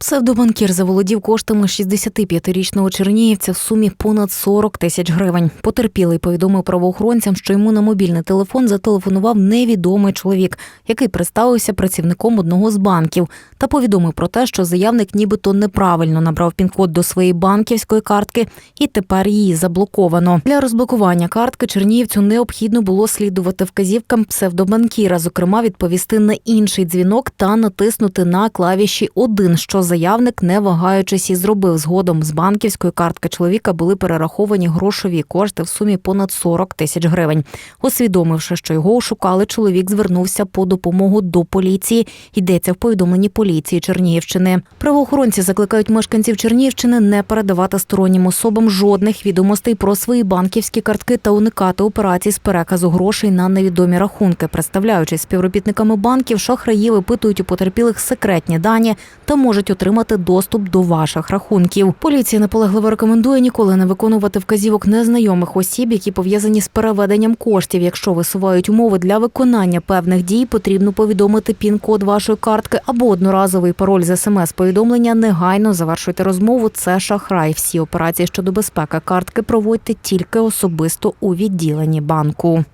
Псевдобанкір заволодів коштами 65-річного чернігівця в сумі понад 40 тисяч гривень. Потерпілий повідомив правоохоронцям, що йому на мобільний телефон зателефонував невідомий чоловік, який представився працівником одного з банків, та повідомив про те, що заявник нібито неправильно набрав пін-код до своєї банківської картки, і тепер її заблоковано. Для розблокування картки чернігівцю необхідно було слідувати вказівкам псевдобанкіра, зокрема відповісти на інший дзвінок та натиснути на клавіші 1, що заявник, не вагаючись, і зробив. Згодом з банківської картки чоловіка були перераховані грошові кошти в сумі понад 40 тисяч гривень. Усвідомивши, що його ошукали, чоловік звернувся по допомогу до поліції. Йдеться в повідомленні поліції Чернігівщини. Правоохоронці закликають мешканців Чернігівщини не передавати стороннім особам жодних відомостей про свої банківські картки та уникати операцій з переказу грошей на невідомі рахунки. Представляючись співробітниками банків, шахраї випитують у потерпілих секретні дані та можуть отримати доступ до ваших рахунків. Поліція наполегливо рекомендує ніколи не виконувати вказівок незнайомих осіб, які пов'язані з переведенням коштів. Якщо висувають умови для виконання певних дій, потрібно повідомити пін-код вашої картки або одноразовий пароль з смс-повідомлення. Негайно завершуйте розмову. Це шахрай. Всі операції щодо безпеки картки проводьте тільки особисто у відділенні банку.